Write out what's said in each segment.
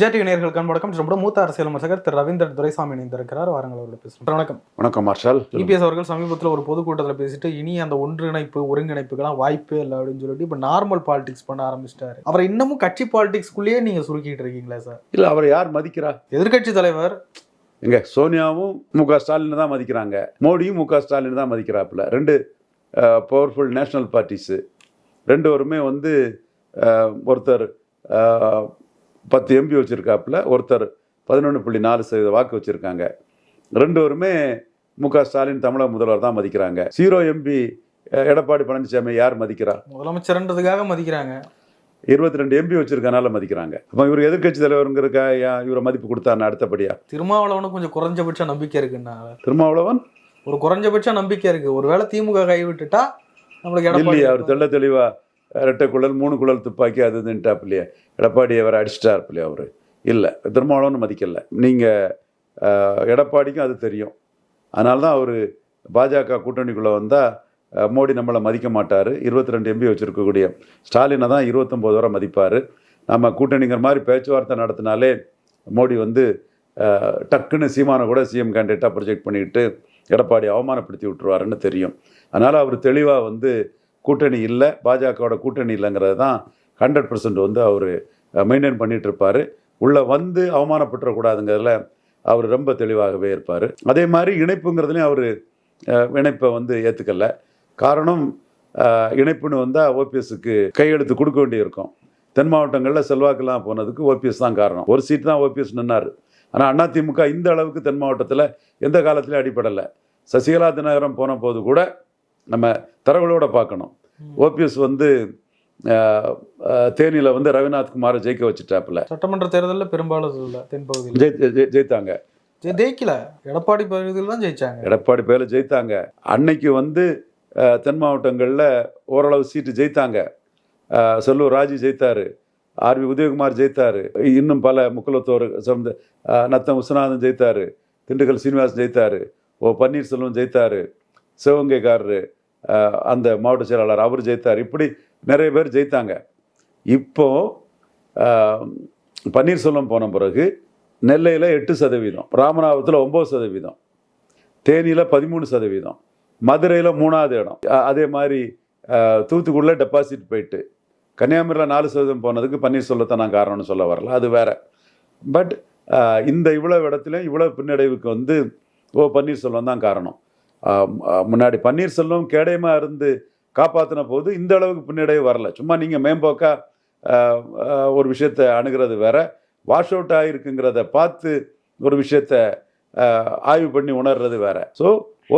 JD நேயர்கள் கண்படக்கம் ரொம்ப மூத்த அரசியல் விமர்சகர் திரு ரவீந்திரன் துரைசாமி இணைந்திருக்கிறார். வாரங்கள் அவரோட பேசுகிறோம் வணக்கம். வணக்கம் மார்ஷல். இபிஎஸ் அவர்கள் சமீபத்தில் ஒரு பொதுக்கூட்டத்தில் பேசிட்டு இனி அந்த ஒன்றிணைப்பு ஒருங்கிணைப்புக்கெல்லாம் வாய்ப்பே இல்லை அப்படின்னு சொல்லிட்டு இப்போ நார்மல் பாலிடிக்ஸ் பண்ண ஆரம்பிச்சிட்டாரு. அவரை இன்னமும் கட்சி பாலிடிக்ஸ்குள்ளேயே நீங்க சுருக்கிட்டு இருக்கீங்களா சார் இல்லை அவரை யார் மதிக்கிறா? எதிர்க்கட்சி தலைவர். எங்க? சோனியாவும் மு க ஸ்டாலின் தான் மதிக்கிறாங்க. மோடியும் மு க ஸ்டாலின் தான் மதிக்கிறாப்புல. ரெண்டு பவர்ஃபுல் நேஷனல் பார்ட்டிஸு ரெண்டு பேருமே வந்து ஒருத்தர் பத்து எம்பி வச்சுருக்காப்புல ஒருத்தர் பதினொன்று புள்ளி நாலு சதவீத வாக்கு வச்சுருக்காங்க. ரெண்டு பேருமே மு க ஸ்டாலின் தமிழக முதல்வர் தான் மதிக்கிறாங்க. ஜீரோ எம்பி எடப்பாடி பழனிசாமி யார் மதிக்கிறா? முதலமைச்சர்ன்றதுக்காக மதிக்கிறாங்க. இருபத்தி ரெண்டு எம்பி வச்சிருக்கனால மதிக்கிறாங்க. அப்போ இவர் எதிர்க்கட்சி தலைவருங்கிறக்கா இவரை மதிப்பு கொடுத்தாருன்னு அடுத்தபடியா? திருமாவளவனுக்கு கொஞ்சம் குறைஞ்சபட்ச நம்பிக்கை இருக்குன்னா. திருமாவளவன்? ஒரு குறைஞ்சபட்ச நம்பிக்கை இருக்கு. ஒருவேளை திமுக கைவிட்டுட்டா நம்மளுக்கு இல்லையா அவர் தெள்ள தெளிவா ரெட்டை குழல் மூணு குழல் துப்பாக்கி அது இதுன்ட்டாப்பில்லையே எடப்பாடி அவரை அடிச்சிட்டாருப்பில்லையா அவர். இல்லை திருமாவளவன் மதிக்கலை. நீங்கள் எடப்பாடிக்கும் அது தெரியும். அதனால தான் அவர் பாஜக கூட்டணிக்குள்ளே வந்தால் மோடி நம்மளை மதிக்க மாட்டார். இருபத்தி ரெண்டு எம்பி வச்சுருக்கக்கூடிய ஸ்டாலினை தான் இருபத்தொம்போது வரை மதிப்பார். நம்ம கூட்டணிங்கிற மாதிரி பேச்சுவார்த்தை நடத்தினாலே மோடி வந்து டக்குன்னு சீமானை கூட சிஎம் கேண்டிடேட்டாக ப்ரொஜெக்ட் பண்ணிக்கிட்டு எடப்பாடி அவமானப்படுத்தி விட்டுருவாருன்னு தெரியும். அதனால் அவர் தெளிவாக வந்து கூட்டணி இல்லை பாஜகவோட கூட்டணி இல்லைங்கிறது தான் ஹண்ட்ரட் பர்சன்ட் வந்து அவர் மெயின்டைன் பண்ணிட்டு இருப்பார் உள்ளே வந்து அவமானப்பட்டுறக்கூடாதுங்கிறதுல அவர் ரொம்ப தெளிவாகவே இருப்பார். அதே மாதிரி இணைப்புங்கிறதுலையும் அவர் இணைப்பை வந்து ஏற்றுக்கல காரணம் இணைப்புன்னு வந்தால் ஓபிஎஸ்க்கு கையெழுத்து கொடுக்க வேண்டியிருக்கும். தென் மாவட்டங்களில் செல்வாக்கெல்லாம் போனதுக்கு ஓபிஎஸ் தான் காரணம். ஒரு சீட் தான் ஓபிஎஸ் நின்னார். ஆனால் அதிமுக இந்த அளவுக்கு தென் மாவட்டத்தில் எந்த காலத்திலையும் அடிப்படலை சசிகலா தினகரம் போன போது கூட நம்ம தரவுகளோட பார்க்கணும். ஓபிஎஸ் வந்து தேனியில் வந்து ரவிநாத் குமாரை ஜெயிக்க வச்சுட்டாப்புல. சட்டமன்ற தேர்தலில் பெரும்பாலும் இல்லை தென்பகுதியில் ஜெயி ஜெயி- ஜெயித்தாங்க. ஜெயிக்கல. எடப்பாடி பகுதியில் தான் ஜெயிச்சாங்க. எடப்பாடி பேரில் ஜெயித்தாங்க. அன்னைக்கு வந்து தென் மாவட்டங்களில் ஓரளவு சீட்டு ஜெயித்தாங்க. செல்லூர் ராஜு ஜெயித்தாரு. ஆர்வி உதயகுமார் ஜெயித்தாரு. இன்னும் பல முக்குலத்தோர் சமந்த நத்தம் விஸ்வநாதன் ஜெயித்தாரு. திண்டுக்கல் சீனிவாசன் ஜெயித்தாரு. ஓ பன்னீர்செல்வம் ஜெயித்தாரு. சிவகங்கைக்காரரு அந்த மாவட்ட செயலாளர் அவர் ஜெயித்தார். இப்படி நிறைய பேர் ஜெயித்தாங்க. இப்போ பன்னீர்செல்வம் போன பிறகு நெல்லையில் எட்டு சதவீதம் ராமநாதபுரத்தில் ஒம்பது சதவீதம் தேனியில் பதிமூணு சதவீதம் மதுரையில் மூணாவது இடம். அதே மாதிரி தூத்துக்குடியில் டெபாசிட் போயிட்டு கன்னியாகுமரியில் நாலு சதவீதம் போனதுக்கு பன்னீர்செல்வத்தை நான் காரணம்னு சொல்ல வரல. அது வேற. பட் இந்த இவ்வளோ இடத்துலையும் இவ்வளோ பின்னடைவுக்கு வந்து ஓ பன்னீர்செல்வம் தான் காரணம். முன்னாடி பன்னீர்செல்வம் கேடயமாக இருந்து காப்பாற்றின போது இந்த அளவுக்கு பின்னடைவு வரல. சும்மா நீங்கள் மேம்போக்காக ஒரு விஷயத்தை அணுகிறது வேற. வாஷ் அவுட் ஆகிருக்குங்கிறத பார்த்து ஒரு விஷயத்த ஆய்வு பண்ணி உணர்றது வேற. ஸோ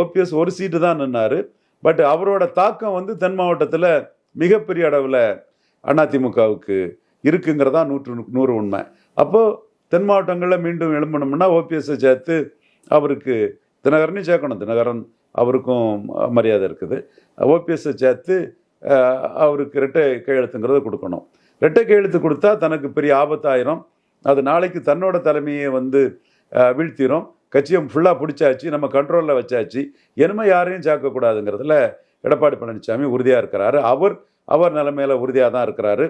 ஓபிஎஸ் ஒரு சீட்டு தான் நின்னாரு. பட் அவரோட தாக்கம் வந்து தென் மாவட்டத்தில் மிகப்பெரிய அளவில் அதிமுகவுக்கு இருக்குங்கிறதா நூற்று நூறு உண்மை. அப்போது தென் மாவட்டங்களில் மீண்டும் எழும்பணும்னா ஓபிஎஸ்ஸை சேர்த்து அவருக்கு தினகரனையும் சேர்க்கணும். தினகரன் அவருக்கும் மரியாதை இருக்குது. ஓபிஎஸ்ஸை சேர்த்து அவருக்கு இரட்டை கையெழுத்துங்கிறத கொடுக்கணும். இரட்டை கையெழுத்து கொடுத்தா தனக்கு பெரிய ஆபத்தாயிரும். அது நாளைக்கு தன்னோட தலைமையை வந்து வீழ்த்திடும் கட்சியை ஃபுல்லாக பிடிச்சாச்சு நம்ம கண்ட்ரோலில் வச்சாச்சு. இனிமே யாரையும் சேர்க்கக்கூடாதுங்கிறதுல எடப்பாடி பழனிசாமி உறுதியாக இருக்கிறாரு. அவர் அவர் நிலைமையில் உறுதியாக தான் இருக்கிறாரு.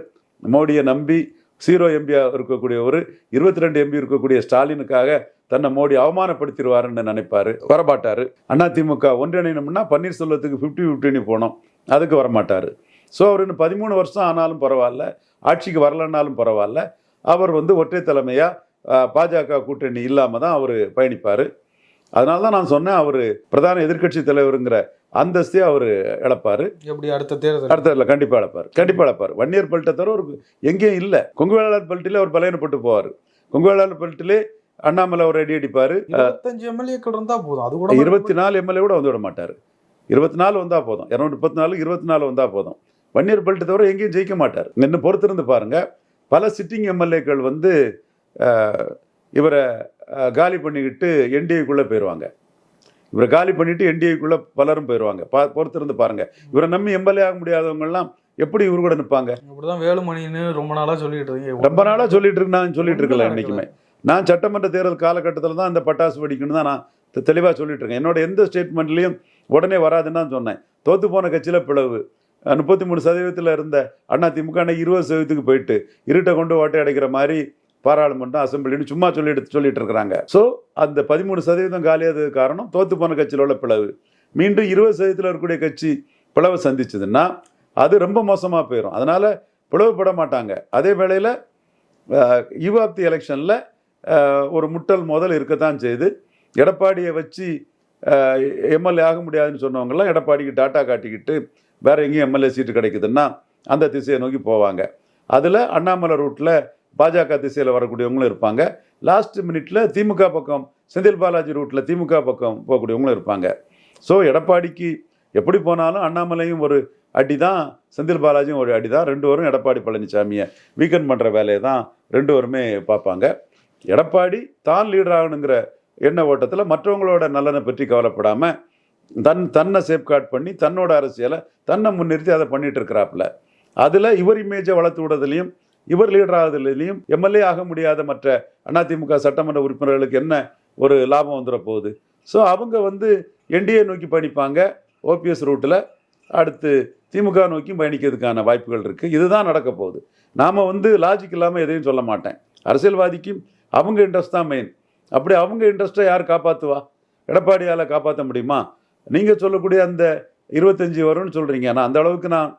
மோடியை நம்பி ஜீரோ எம்பியாக இருக்கக்கூடியவர் இருபத்தி ரெண்டு எம்பி இருக்கக்கூடிய ஸ்டாலினுக்காக தன்னை மோடி அவமானப்படுத்திடுவாருன்னு நினைப்பாரு அண்ணா அதிமுக ஒன்றிணையணும்னா பன்னீர்செல்வத்துக்கு ஃபிஃப்டி ஃபிஃப்டின்னு போனோம் அதுக்கு வரமாட்டார். ஸோ அவர் இன்னும் பதிமூணு வருஷம் ஆனாலும் பரவாயில்ல ஆட்சிக்கு வரலன்னாலும் பரவாயில்ல. அவர் வந்து ஒற்றை தலைமையாக பாஜக கூட்டணி இல்லாமல் தான் அவர் பயணிப்பார். அதனால தான் நான் சொன்னேன் அவர் பிரதான எதிர்க்கட்சி தலைவருங்கிற அந்தஸ்தே அவர் இழப்பார். எப்படி அடுத்த தேர்தல்? அடுத்ததில் கண்டிப்பாக இழப்பார். கண்டிப்பாக இழப்பார். வன்னியர் பெல்ட்டை தவிர ஒரு எங்கேயும் இல்லை. கொங்கு வேளாளர் பெல்ட்டிலே அவர் பலையனப்பட்டு போவார். கொங்கு வேளாளர் பெல்ட்டிலே அண்ணாமலை ஒரு அடி அடிப்பார். இருபத்தஞ்சு எம்எல்ஏக்கள் இருந்தா போதும். அது கூட இருபத்தி நாலு எம்எல்ஏ கூட வந்து விட மாட்டார். இருபத்தி நாலு வந்தால் போதும். இரநூத்தி முப்பத்தி நாலு இருபத்தி நாலு வந்தால் போதும். வன்னியர் பெல்ட் தவிர எங்கேயும் ஜெயிக்க மாட்டார். இன்னும் பொறுத்திருந்து பாருங்க. பல சிட்டிங் எம்எல்ஏக்கள் வந்து இவரை காலி பண்ணிக்கிட்டு என்டிஏக்குள்ளே போயிடுவாங்க இவரை காலி பண்ணிட்டு என்டிஏக்குள்ளே பலரும் போயிடுவாங்க பா பொறுத்திருந்து பாருங்க. இவரை நம்பி எம்எல்ஏ ஆக முடியாதவங்கெல்லாம் எப்படி இவர் கூட நிற்பாங்க இப்படிதான் வேலுமணின்னு ரொம்ப நாளா சொல்லிட்டு இருக்கீங்க. ரொம்ப நாளாக சொல்லிட்டு இருக்கு நான் சொல்லிட்டு இருக்கல இன்னைக்குமே நான் சட்டமன்ற தேர்தல் காலகட்டத்தில் தான் இந்த பட்டாசு வெடிக்கணும் தான் நான் தெளிவாக சொல்லிட்டு இருக்கேன். என்னோட எந்த ஸ்டேட்மெண்ட்லையும் உடனே வராதுன்னு தான் சொன்னேன். தோத்து போன கட்சியில் பிளவு. முப்பத்தி மூணு சதவீதத்தில் இருந்த அண்ணா திமுக அன்னைக்கு இருபது சதவீதத்துக்கு போயிட்டு இருட்டை கொண்டு ஓட்டை அடைக்கிற மாதிரி பாராளுமன்றம் அசம்பிளின்னு சும்மா சொல்லிட்டு சொல்லிட்டு இருக்கிறாங்க ஸோ அந்த பதிமூணு சதவீதம் காலியாதது காரணம் தோத்து போன கட்சியில் உள்ள பிளவு. மீண்டும் இருபது சதவீதத்தில் இருக்கக்கூடிய கட்சி பிளவை சந்திச்சதுன்னா அது ரொம்ப மோசமாக போயிடும் அதனால் பிளவுபட மாட்டாங்க. அதே வேளையில் யுவாப்தி தி எலெக்ஷனில் ஒரு முட்டல் முதல் இருக்கத்தான் செய்து எடப்பாடியை வச்சு எம்எல்ஏ ஆக முடியாதுன்னு சொன்னவங்கலாம் எடப்பாடிக்கு டாட்டா காட்டிக்கிட்டு வேற எங்கேயும் எம்எல்ஏ சீட்டு கிடைக்குதுன்னா அந்த திசையை நோக்கி போவாங்க. அதில் அண்ணாமலை ரூட்டில் பாஜக திசையில் வரக்கூடியவங்களும் இருப்பாங்க. லாஸ்ட் மினிட்ல திமுக பக்கம் செந்தில் பாலாஜி ரூட்டில் திமுக பக்கம் போகக்கூடியவங்களும் இருப்பாங்க. ஸோ எடப்பாடிக்கு எப்படி போனாலும் அண்ணாமலையும் ஒரு அடி தான் செந்தில் பாலாஜியும் ஒரு அடி தான் ரெண்டு வரும் எடப்பாடி பழனிசாமியை வீக்கெண்ட் பண்ணுற வேலையை தான் ரெண்டு வருமே பார்ப்பாங்க. எடப்பாடி தான் லீடர் ஆகணுங்கிற எண்ண ஓட்டத்தில் மற்றவங்களோட நலனை பற்றி கவலைப்படாமல் தன் தன்னை சேஃப்கார்ட் பண்ணி தன்னோட அரசியலை தன்னை முன்னிறுத்தி அதை பண்ணிட்டு இருக்கிறாப்புல. அதில் இவர் இமேஜை வளர்த்து விடுறதுலையும் இவர் லீடர் ஆகுதுலையும் எம்எல்ஏ ஆக முடியாத மற்ற அதிமுக சட்டமன்ற உறுப்பினர்களுக்கு என்ன ஒரு லாபம் வந்துட போகுது ஸோ அவங்க வந்து என்டிஏ நோக்கி பயணிப்பாங்க. ஓபிஎஸ் ரூட்டில் அடுத்து திமுக நோக்கி பயணிக்கிறதுக்கான வாய்ப்புகள் இருக்குது இதுதான் நடக்க போகுது. நாம் வந்து லாஜிக் இல்லாமல் எதையும் சொல்ல மாட்டேன். அரசியல்வாதிக்கும் அவங்க இன்ட்ரெஸ்ட் தான் மெயின் அப்படி அவங்க இன்ட்ரெஸ்ட்டை யார் காப்பாற்றுவா எடப்பாடியால் காப்பாற்ற முடியுமா? நீங்கள் சொல்லக்கூடிய அந்த இருபத்தஞ்சி வரும்னு சொல்கிறீங்க ஆனால் அந்த அளவுக்கு நான்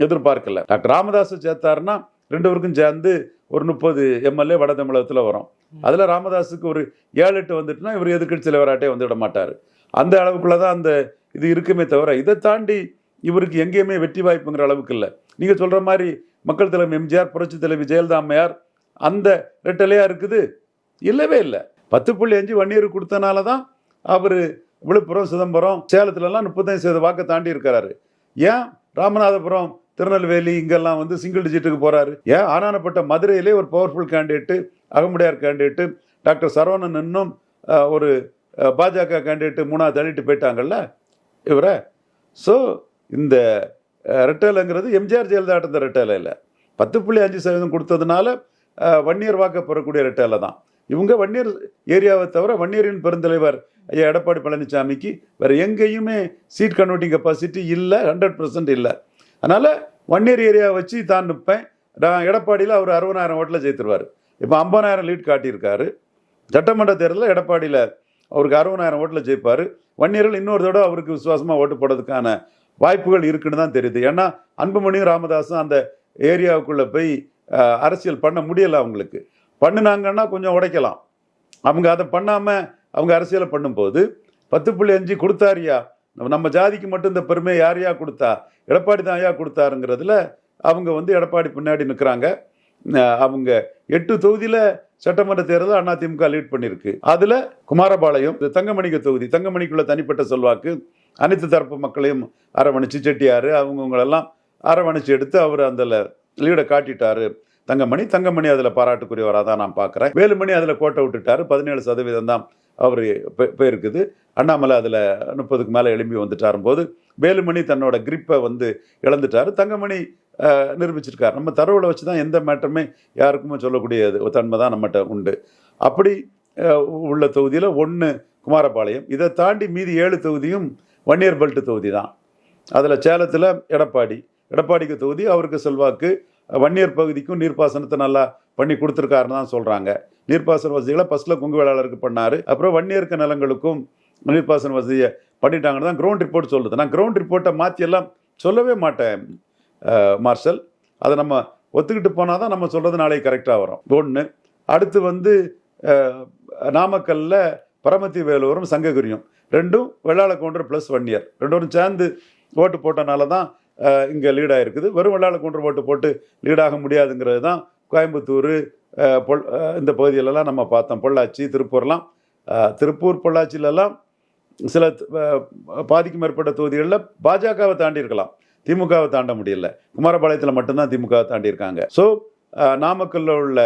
எதிர்பார்க்கல. டாக்டர் ராமதாஸை சேர்த்தாருன்னா ரெண்டு பேருக்கும் சேர்ந்து ஒரு முப்பது எம்எல்ஏ வட தமிழகத்தில் வரும். அதில் ராமதாஸுக்கு ஒரு ஏழு எட்டு வந்துட்டுனா இவர் எதிர்க்கட்சி தலைவராட்டே வந்து விட மாட்டார். அந்த அளவுக்குள்ள தான் அந்த இது இருக்குமே தவிர இதை தாண்டி இவருக்கு எங்கேயுமே வெற்றி வாய்ப்புங்கிற அளவுக்கு இல்லை. நீங்கள் சொல்கிற மாதிரி மக்கள் தலைவர் எம்ஜிஆர் புரட்சி தலைவி ஜெயலலிதா அம்மையார் அந்த ரெட்டலையா இருக்குது? இல்லவே இல்லை. பத்து புள்ளி அஞ்சு வன்னியர் கொடுத்தனால தான் அவர் விழுப்புரம் சிதம்பரம் சேலத்துலலாம் முப்பத்தஞ்சு சதவீத வாக்கை தாண்டி இருக்கிறாரு ஏன்? ராமநாதபுரம் திருநெல்வேலி இங்கெல்லாம் வந்து சிங்கிள் டிஜிட்டுக்கு போறாரு. ஏன்? ஆனானப்பட்ட மதுரையிலே ஒரு powerful candidate Agamudaiyar candidate doctor Saravanan இன்னும் ஒரு பாஜக கேண்டிடேட்டு மூணாவது தள்ளிட்டு போயிட்டாங்கல்ல? இவரை. ஸோ இந்த அஹ், ரெட்டலைங்கிறது எம்ஜிஆர் ஜெயலலிதா இந்த ரெட்டலை இல்லை. பத்து புள்ளி அஞ்சு சதவீதம் கொடுத்ததுனால வன்னியர் வாக்க பெறக்கூடிய ரெட்டலை தான். இவங்க வன்னியர் ஏரியாவை தவிர வன்னியரின் பெருந்தலைவர் ஐயா எடப்பாடி பழனிசாமிக்கு வேறு எங்கேயுமே சீட் கன்வெர்ட்டிங் கெப்பாசிட்டி இல்லை ஹண்ட்ரட் பர்சன்ட் இல்லை. அதனால வன்னியர் ஏரியா வச்சு தான் நிற்பேன். நான் எடப்பாடியில் அவர் அறுபதாயிரம் ஓட்டில் ஜெயித்துருவார். இப்போ ஐம்பதாயிரம் லீட் காட்டியிருக்காரு. சட்டமன்ற தேர்தலில் எடப்பாடியில் அவருக்கு அறுபதாயிரம் ஓட்டில் ஜெயிப்பார். வன்னியர்கள் இன்னொரு தடவை அவருக்கு விசுவாசமாக ஓட்டு போடுறதுக்கான வாய்ப்புகள் இருக்குன்னு தான் தெரியுது. ஏன்னா அன்புமணியும் ராமதாஸும் அந்த ஏரியாவுக்குள்ளே போய் அரசியல் பண்ண முடியலை அவங்களுக்கு. பண்ணுனாங்கன்னா கொஞ்சம் உடைக்கலாம். அவங்க அதை பண்ணாமல் அவங்க அரசியலை பண்ணும்போது பத்து புள்ளி அஞ்சு கொடுத்தாரியா? நம்ம- நம்ம ஜாதிக்கு மட்டும் இந்த பெருமையை யார் யா கொடுத்தா? எடப்பாடி தான் ஐயா கொடுத்தாருங்கிறதுல அவங்க வந்து எடப்பாடி பின்னாடி நிற்கிறாங்க அவங்க எட்டு தொகுதியில் சட்டமன்ற தேர்தல் அதிமுக லீட் பண்ணியிருக்கு. அதில் குமாரபாளையம் தங்கமணிக்கு தொகுதி. தங்கமணிக்குள்ள தனிப்பட்ட செல்வாக்கு. அனைத்து தரப்பு மக்களையும் அரவணைச்சு செட்டியார். அவங்கவுங்களெல்லாம் அரவணைச்சு எடுத்து அவர் அந்த லீடை காட்டிட்டாரு. தங்கமணி தங்கமணி அதில் பாராட்டுக்குரியவராக தான் நான் பார்க்குறேன். வேலுமணி அதில் கோட்டை விட்டுட்டாரு. பதினேழு சதவீதம் தான் அவர் போயிருக்குது. அண்ணாமலை அதில் முப்பதுக்கு மேலே எழும்பி வந்துட்டாரும் போது வேலுமணி தன்னோட கிரிப்பை வந்து இழந்துட்டாரு. தங்கமணி நிரூபிச்சிருக்கார். நம்ம தரவுல வச்சு தான் எந்த மேட்டருமே யாருக்குமே சொல்லக்கூடியது ஒரு தன்மை தான் நம்மகிட்ட உண்டு. அப்படி உள்ள தொகுதியில் ஒன்று குமாரபாளையம். இதை தாண்டி மீதி ஏழு தொகுதியும் வன்னியர் பெல்ட் தொகுதி தான். அதில் சேலத்தில் எடப்பாடி. எடப்பாடிக்கு தொகுதி அவருக்கு செல்வாக்கு வன்னியர் பகுதிக்கும் நீர்ப்பாசனத்தை நல்லா பண்ணி கொடுத்துருக்காருன்னு தான் சொல்கிறாங்க நீர்ப்பாசன வசதிகளை ஃபஸ்ட்டில் கொங்கு வேளாளருக்கு பண்ணார். அப்புறம் வன்னியர்க்க நிலங்களுக்கும் நீர்ப்பாசன வசதியை பண்ணிட்டாங்கன்னு தான் கிரவுண்ட் ரிப்போர்ட் சொல்லுது நான் கிரவுண்ட் ரிப்போர்ட்டை மாற்றி எல்லாம் சொல்லவே மாட்டேன் மார்ஷல். அதை நம்ம ஒத்துக்கிட்டு போனால் தான் நம்ம சொல்கிறது நாளைக்கு கரெக்டாக வரும். ஒன்று அடுத்து வந்து நாமக்கல்லில் பரமத்தி வேலூரும் சங்ககிரியும். ரெண்டும் Vellala Gounder plus one year ரெண்டும் சேர்ந்து ஓட்டு போட்டனால தான் இங்கே லீடாக இருக்குது வெறும் வெள்ளாள குன்று ஓட்டு போட்டு லீடாக முடியாதுங்கிறது தான் கோயம்புத்தூர் பொல் இந்த பகுதியிலலாம் நம்ம பார்த்தோம். பொள்ளாச்சி திருப்பூர்லாம். திருப்பூர் பொள்ளாச்சியிலலாம் சில பாதிக்கும் மேற்பட்ட தொகுதிகளில் பாஜகவை தாண்டி இருக்கலாம் திமுகவை தாண்ட முடியல. குமாரபாளையத்தில் மட்டும்தான் திமுகவை தாண்டி இருக்காங்க ஸோ நாமக்கல்ல உள்ள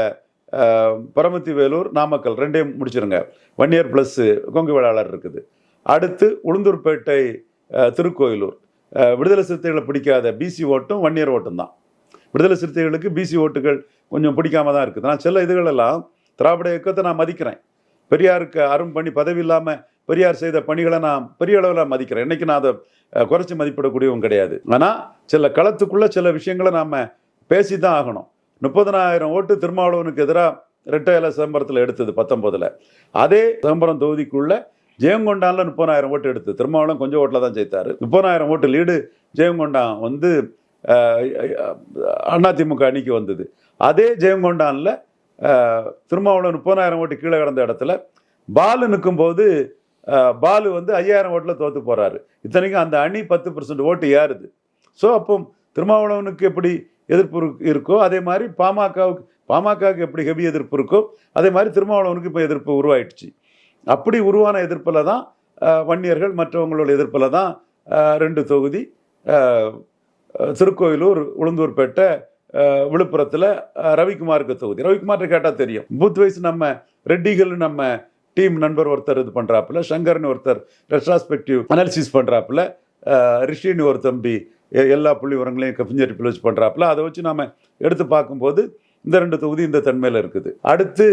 பரமத்தி வேலூர் நாமக்கல் ரெண்டையும் முடிச்சிருங்க. One year plus Kongu Vellalar இருக்குது. அடுத்து உளுந்தூர்பேட்டை திருக்கோயிலூர். விடுதலை சிறுத்தைகளை பிடிக்காத பிசி ஓட்டும் ஒன் இயர் ஓட்டும் தான். விடுதலை சிறுத்தைகளுக்கு பிசி ஓட்டுகள் கொஞ்சம் பிடிக்காம தான் இருக்குது. நான் சில இதுகளெல்லாம் திராவிட இயக்கத்தை நான் மதிக்கிறேன். பெரியாருக்கு அரும் பண்ணி பதவி இல்லாமல் பெரியார் செய்த பணிகளை நான் பெரிய அளவில் மதிக்கிறேன். இன்றைக்கி நான் அதை குறைச்சி மதிப்பிடக்கூடியவும் கிடையாது. ஆனால் சில களத்துக்குள்ளே சில விஷயங்களை நாம் பேசி தான் ஆகணும். முப்பதனாயிரம் ஓட்டு திருமாவளவனுக்கு எதிராக ரெட்டையில சிதம்பரத்தில் எடுத்தது பத்தொன்பதுல. அதே சிதம்பரம் தொகுதிக்குள்ளே ஜெயங்கொண்டானில் முப்பதாயிரம் ஓட்டு எடுத்து திருமாவளம் கொஞ்சம் ஓட்டில் தான் ஜெயித்தாரு. முப்பதாயிரம் ஓட்டு லீடு ஜெயங்கொண்டான் வந்து அண்ணா அதிமுக அணிக்கு வந்தது. அதே ஜெயங்கொண்டானில் திருமாவளம் முப்பதாயிரம் ஓட்டு கீழே கிடந்த இடத்துல பாலு நிற்கும்போது பாலு வந்து ஐயாயிரம் ஓட்டில் தோற்று போகிறாரு இத்தனைக்கும் அந்த அணி பத்து பர்சன்ட் ஓட்டு ஏறுது. ஸோ அப்போ திருமாவளவனுக்கு எப்படி எதிர்ப்பு இருக்கோ அதே மாதிரி பாமகவுக்கு பாமகவுக்கு எப்படி ஹெவி எதிர்ப்பு இருக்கோ அதே மாதிரி திருமாவளவனுக்கு இப்போ எதிர்ப்பு உருவாயிடுச்சு. அப்படி உருவான எதிர்ப்பில் தான் வன்னியர்கள் மற்றவங்களோட எதிர்ப்பில் தான் ரெண்டு தொகுதி திருக்கோயிலூர் உளுந்தூர்பேட்டை விழுப்புரத்தில் ரவிக்குமாருக்கு தொகுதி. ரவிக்குமார் கேட்டால் தெரியும். பூத் வைஸ் நம்ம ரெட்டிகள் நம்ம டீம் நண்பர் ஒருத்தர் இது பண்ணுறாப்புல சங்கர்னு ஒருத்தர் ரெட்ராஸ்பெக்டிவ் அனாலிசிஸ் பண்ணுறாப்புல ரிஷின்னு ஒரு தம்பி எல்லா புள்ளி உரங்களையும் கபிஞ்சரிப்பில் வச்சு பண்ணுறாப்புல அதை வச்சு நாம் எடுத்து பார்க்கும்போது இந்த ரெண்டு தொகுதி இந்த தன்மையில் இருக்குது. அடுத்து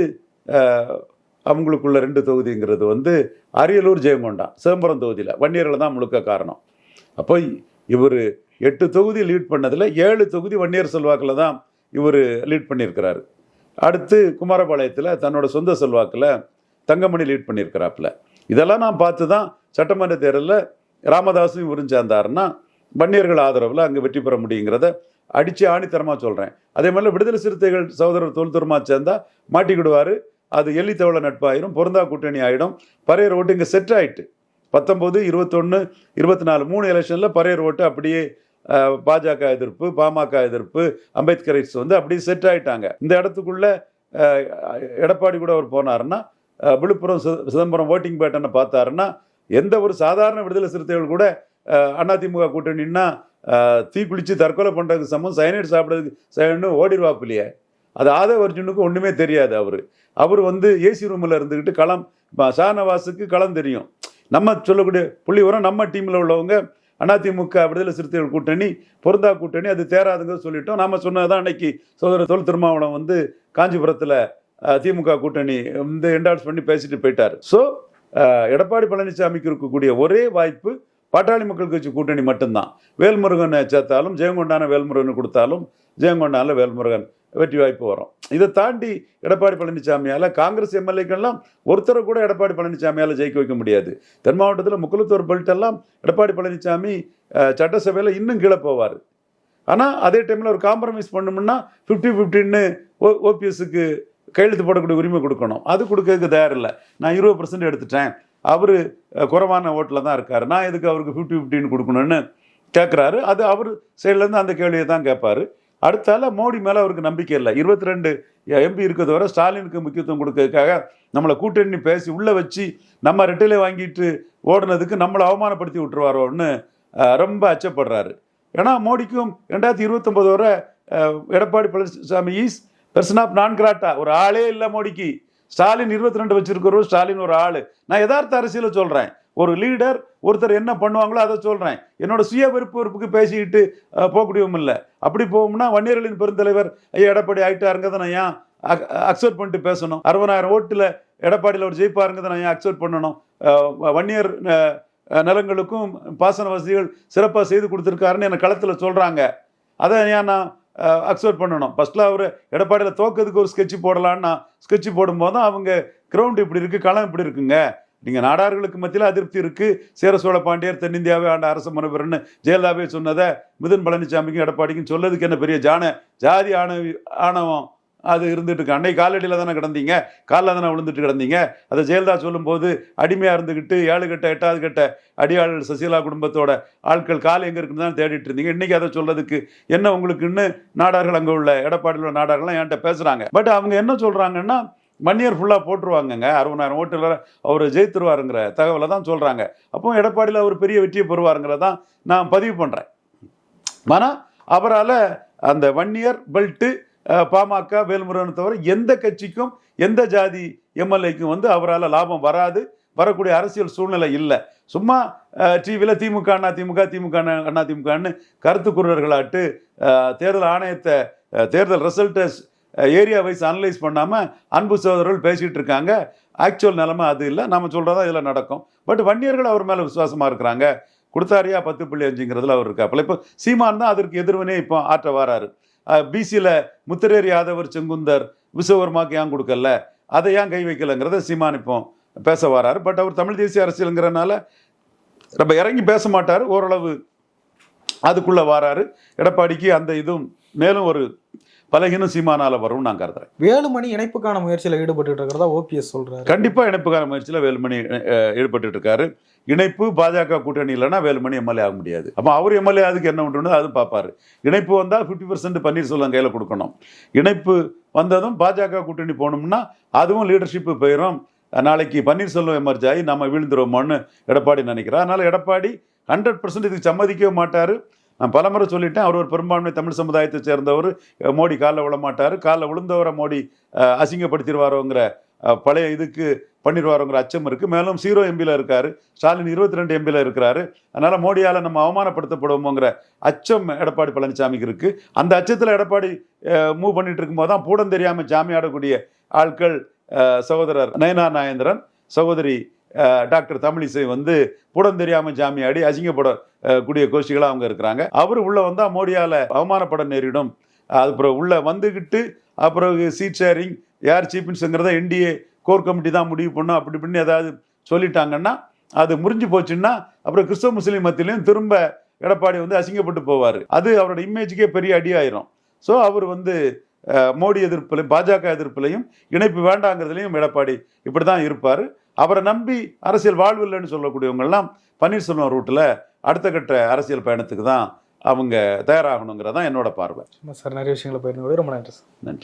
அவங்களுக்குள்ள ரெண்டு தொகுதிங்கிறது வந்து அரியலூர் ஜெயங்கொண்டான் சிதம்பரம் தொகுதியில். வன்னியரில் தான் முழுக்க காரணம். அப்போ இவர் எட்டு தொகுதி லீட் பண்ணதில் ஏழு தொகுதி வன்னியர் செல்வாக்கில் தான் இவர் லீட் பண்ணியிருக்கிறாரு. அடுத்து குமாரபாளையத்தில் தன்னோட சொந்த செல்வாக்கில் தங்கமணி லீட் பண்ணியிருக்கிறாப்புல. இதெல்லாம் நான் பார்த்து தான் சட்டமன்ற தேர்தலில் ராமதாஸும் இவரும் சேர்ந்தாருன்னா வன்னியர்கள் ஆதரவில் அங்கே வெற்றி பெற முடியுங்கிறத அடித்து ஆணித்தரமாக சொல்கிறேன் அதே மாதிரி விடுதலை சிறுத்தைகள் சகோதரர் தொல்துரமா சேர்ந்தா மாட்டிக்கிடுவார். அது எள்ளி தவள நட்பாயிரும் பொருந்தா கூட்டணி ஆயிடும். பறையர் ஓட்டு இங்கே செட் ஆயிட்டு. பத்தொம்போது இருபத்தொன்று இருபத்தி நாலு மூணு எலெக்ஷனில் பறையர் ஓட்டு அப்படியே பாஜக எதிர்ப்பு பாமக எதிர்ப்பு அம்பேத்கரிஸ் வந்து அப்படியே செட் ஆயிட்டாங்க. இந்த இடத்துக்குள்ள எடப்பாடி கூட அவர் போனாருன்னா விழுப்புரம் சி- சிதம்பரம் ஓட்டிங் பேட்டனை பார்த்தாருன்னா எந்த ஒரு சாதாரண விடுதலை சிறுத்தைகள் கூட அதிமுக கூட்டணின்னா அஹ், தீ தற்கொலை பண்ணுறதுக்கு சமம் சைனைட் சாப்பிட்றதுக்கு சைனு ஓடிடுவாப்பிலையே அது ஆதவ அர்ஜுனுக்கு ஒன்றுமே தெரியாது அவர். அவர் வந்து ஏசி ரூமில் இருந்துக்கிட்டு களம் ப- ஷானவாஸுக்கு களம் தெரியும். நம்ம சொல்லக்கூடிய புள்ளி உரம் நம்ம டீமில் உள்ளவங்க அதிமுக விடுதலை சிறுத்தைகள் கூட்டணி பொருந்தா கூட்டணி அது தேராதுங்க சொல்லிட்டோம். நாம சொன்னதான் அன்னைக்கு சோதர தொல் திருமாவளம் வந்து காஞ்சிபுரத்தில் திமுக கூட்டணி வந்து என்டார்ஸ் பண்ணி பேசிட்டு போயிட்டார். ஸோ எடப்பாடி பழனிசாமிக்கு இருக்கக்கூடிய ஒரே வாய்ப்பு பாட்டாளி மக்கள் கட்சி கூட்டணி மட்டும்தான். வேல்முருகனை சேர்த்தாலும் ஜெயங்கொண்டான வேல்முருகனை கொடுத்தாலும் ஜெயங்கொண்டான வேல்முருகன் வெற்றி வாய்ப்பு வரும். இதை தாண்டி எடப்பாடி பழனிசாமியால் காங்கிரஸ் எம்எல்ஏக்கெல்லாம் ஒருத்தரை கூட எடப்பாடி பழனிசாமியால் ஜெயிக்க வைக்க முடியாது. தென் மாவட்டத்தில் முக்குளத்தூர் பல்ட்டெல்லாம் எடப்பாடி பழனிசாமி சட்டசபையில் இன்னும் கீழே போவார். ஆனால் அதே டைமில் ஒரு காம்ப்ரமைஸ் பண்ணோம்னா ஃபிஃப்டி ஃபிஃப்டின்னு ஓ ஓபிஎஸ்க்கு கையெழுத்து போடக்கூடிய உரிமை கொடுக்கணும். அது கொடுக்கறதுக்கு தயாரில்லை. நான் இருபது பர்சன்ட் எடுத்துட்டேன். அவர் குறைவான ஓட்டில் தான் இருக்கார். நான் எதுக்கு அவருக்கு ஃபிஃப்டி ஃபிஃப்டின்னு கொடுக்கணும்னு கேட்குறாரு அது அவர் சைட்லேருந்து அந்த கேள்வியை தான் கேட்பாரு அடுத்தால மோடி மேலே அவருக்கு நம்பிக்கை இல்லை. இருபத்தி ரெண்டு எம்பி இருக்கிறத வரை ஸ்டாலினுக்கு முக்கியத்துவம் கொடுக்கறதுக்காக நம்மளை கூட்டணி பேசி உள்ளே வச்சு நம்ம ரெட்டிலே வாங்கிட்டு ஓடுனதுக்கு நம்மளை அவமானப்படுத்தி விட்டுருவாரோன்னு ரொம்ப அச்சப்படுறாரு. ஏன்னா மோடிக்கும் ரெண்டாயிரத்தி இருபத்தொம்போது வரை Edappadi Palaniswami is person of non grata ஒரு ஆளே இல்லை மோடிக்கு. ஸ்டாலின் இருபத்தி ரெண்டு வச்சிருக்கிறோம் ஸ்டாலின் ஒரு ஆள். நான் யதார்த்த அரசியலை சொல்கிறேன் ஒரு லீடர் ஒருத்தர் என்ன பண்ணுவாங்களோ அதை சொல்கிறேன் என்னோட சுய விருப்பு வெறுப்புக்கு பேசிக்கிட்டு போகக்கூடியவும் இல்லை. அப்படி போகும்னா வன்னியர்களின் பெருந்தலைவர் ஐயா எடப்பாடி ஆகிட்டாருங்கிறத நான் ஏன் அக்செப்ட் பண்ணிட்டு பேசணும்? அறுபதாயிரம் ஓட்டில் எடப்பாடியில் ஒரு ஜெயிப்பாருங்கிறத நான் ஏன் அக்செப்ட் பண்ணணும்? வன்னியர் நிலங்களுக்கும் பாசன வசதிகள் சிறப்பாக செய்து கொடுத்துருக்காருன்னு எனக்கு களத்தில் சொல்கிறாங்க அதை ஏன் நான் அக்செப்ட் பண்ணணும்? ஃபஸ்ட்டில் அவர் எடப்பாடியில் தோக்கிறதுக்கு ஒரு ஸ்கெட்ச் போடலான்னு நான் ஸ்கெட்ச் போடும்போது தான் அவங்க கிரவுண்ட் இப்படி இருக்குது களம் இப்படி இருக்குங்க. நீங்கள் நாடார்களுக்கு மத்தியில் அதிருப்தி இருக்குது சேர சோழ பாண்டியர் தென்னிந்தியாவே ஆண்ட அரச மரபுன்னு ஜெயலலிதாவே சொன்னதை மிதன் பழனிசாமிக்கும் எடப்பாடிக்கும் சொல்லதுக்கு என்ன பெரிய ஜான ஜாதி ஆணவ ஆணவம் அது இருந்துட்டு இருக்கு. அன்னைக்கு காலடியில் தானே கிடந்தீங்க? காலில் தானே விழுந்துட்டு கிடந்தீங்க? அதை ஜெயலலிதா சொல்லும்போது அடிமையாக இருந்துக்கிட்டு ஏழு கட்ட எட்டாவது கட்ட அடியாள் சசிகலா குடும்பத்தோட ஆட்கள் கால் எங்கே இருக்குன்னு தான் தேடிட்டு இருந்தீங்க. இன்றைக்கி அதை சொல்கிறதுக்கு என்ன உங்களுக்குன்னு நாடார்கள் அங்கே உள்ள எடப்பாடியில் உள்ள நாடார்கள்லாம் என்கிட்ட பேசுகிறாங்க பட் அவங்க என்ன சொல்கிறாங்கன்னா மன்னியர் ஃபுல்லாக போட்டுருவாங்கங்க. அறுபதாயிரம் ஓட்டில் அவர் ஜெயித்துருவாருங்கிற தகவலை தான் சொல்கிறாங்க அப்போ எடப்பாடியில் அவர் பெரிய வெற்றியை பெறுவாருங்கிறதான் நான் பதிவு பண்ணுறேன் ஆனால் அவரால் அந்த வன்னியர் பெல்ட்டு பாமக வேல்முருகன் தவிர எந்த கட்சிக்கும் எந்த ஜாதி எம்எல்ஏக்கும் வந்து அவரால் லாபம் வராது. வரக்கூடிய அரசியல் சூழ்நிலை இல்லை. சும்மா டிவியில் திமுக அண்ணா திமுக திமுக அண்ணா திமுகன்னு கருத்து குரர்களாட்டு தேர்தல் ஆணையத்தை தேர்தல் ரிசல்ட்டை ஏரியா வைஸ் அனலைஸ் பண்ணாமல் அன்பு சகோதரர்கள் பேசிகிட்டு இருக்காங்க. ஆக்சுவல் நிலமை அது இல்லை. நம்ம சொல்கிறதா இதில் நடக்கும். பட் வன்னியர்கள் அவர் மேலே விசுவாசமாக இருக்கிறாங்க. கொடுத்தாரியா பத்து புள்ளி அஞ்சுங்கிறதுல அவர் இருக்காப்புல. இப்போ சீமான் தான் அதற்கு எதிர்வினே இப்போ ஆற்ற வராரு. பிசியில் முத்திரேர் யாதவர் செங்குந்தர் விஸ்வகர்மாக்கு ஏன் கொடுக்கல? அதை ஏன் கை வைக்கலங்கிறத சீமான் இப்போ பேச வராரு. பட் அவர் தமிழ் தேசிய அரசியலுங்கிறனால ரொம்ப இறங்கி பேச மாட்டார். ஓரளவு அதுக்குள்ளே வராரு. எடப்பாடிக்கு அந்த இதுவும் மேலும் ஒரு பலகீனம் சீமானால வரும் நான் கருதுறேன். வேலுமணி இணைப்புக்கான முயற்சியில் ஈடுபட்டு இருக்கிறதா ஓபிஎஸ் சொல்றாரு. கண்டிப்பா இணைப்புக்கான முயற்சியில் வேலுமணி ஈடுபட்டு இருக்காரு இணைப்பு பாஜக கூட்டணி இல்லைன்னா வேலுமணி எம்எல்ஏ ஆக முடியாது. அப்போ அவர் எம்எல்ஏ அதுக்கு என்ன பண்ணுறது அதுவும் பார்ப்பாரு. இணைப்பு வந்தால் ஃபிஃப்டி பர்சன்ட் பன்னீர்செல்வம் கையில் கொடுக்கணும். இணைப்பு வந்ததும் பாஜக கூட்டணி போகணும்னா அதுவும் லீடர்ஷிப்பு போயிடும் நாளைக்கு பன்னீர்செல்வம் எமர்ஜ் ஆகி நம்ம வீழ்ந்துருவோமோன்னு எடப்பாடி நினைக்கிறார். அதனால எடப்பாடி ஹண்ட்ரட் பர்சன்ட் இதுக்கு சம்மதிக்கவே மாட்டார். நான் பலமுறை சொல்லிட்டேன் அவர் ஒரு பெரும்பான்மை தமிழ் சமுதாயத்தை சேர்ந்தவர். மோடி காலில் விழமாட்டார். காலில் விழுந்தவரை மோடி அசிங்கப்படுத்திடுவாரோங்கிற பழைய இதுக்கு பண்ணிடுவாரோங்கிற அச்சம் இருக்குது மேலும் சீரோ எம்பியில் இருக்கார். ஸ்டாலின் இருபத்தி ரெண்டு எம்பியில் இருக்கிறாரு. அதனால் மோடியால் நம்ம அவமானப்படுத்தப்படுவோங்கிற அச்சம் எடப்பாடி பழனிசாமிக்கு இருக்குது அந்த அச்சத்தில் எடப்பாடி மூவ் பண்ணிட்டு இருக்கும்போது தான் பூடம் தெரியாமல் ஜாமி ஆடக்கூடிய ஆட்கள் சகோதரர் நயனா நாயந்திரன் சகோதரி டாக்டர் தமிழிசை வந்து பூடம் தெரியாமல் ஜாமி ஆடி அசிங்கப்பட கூடிய கோஷ்டிகளாக அவங்க இருக்கிறாங்க. அவர் உள்ள வந்தால் மோடியால் அவமானப்பட நேரிடும். அது அப்புறம் உள்ள வந்துக்கிட்டு அப்புறம் சீட் ஷேரிங் யார் சீஃப் மினிஸ்டருங்கிறத என்டிஏ கோர் கமிட்டி தான் முடிவு பண்ணும் அப்படி இப்படின்னு ஏதாவது சொல்லிட்டாங்கன்னா அது முறிஞ்சு போச்சுன்னா அப்புறம் கிறிஸ்தவ முஸ்லீம் மத்தியிலையும் திரும்ப எடப்பாடி வந்து அசிங்கப்பட்டு போவார். அது அவரோட இமேஜுக்கே பெரிய அடி ஆயிரும். ஸோ அவர் வந்து மோடி எதிர்ப்புலையும் பாஜக எதிர்ப்புலையும் இணைப்பு வேண்டாங்கிறதுலையும் எடப்பாடி இப்படி தான் இருப்பார். அவரை நம்பி அரசியல் வாழ்வு இல்லைன்னு சொல்லக்கூடியவங்கெல்லாம் பன்னீர்செல்வம் ரூட்டில் அடுத்த கட்ட அரசியல் பயணத்துக்கு தான் அவங்க தயாராகணுங்கிறதான் என்னோட பார்வை. சார் நிறைய விஷயங்களை பயிர்ந்து ரொம்ப நன்றி சார். நன்றி.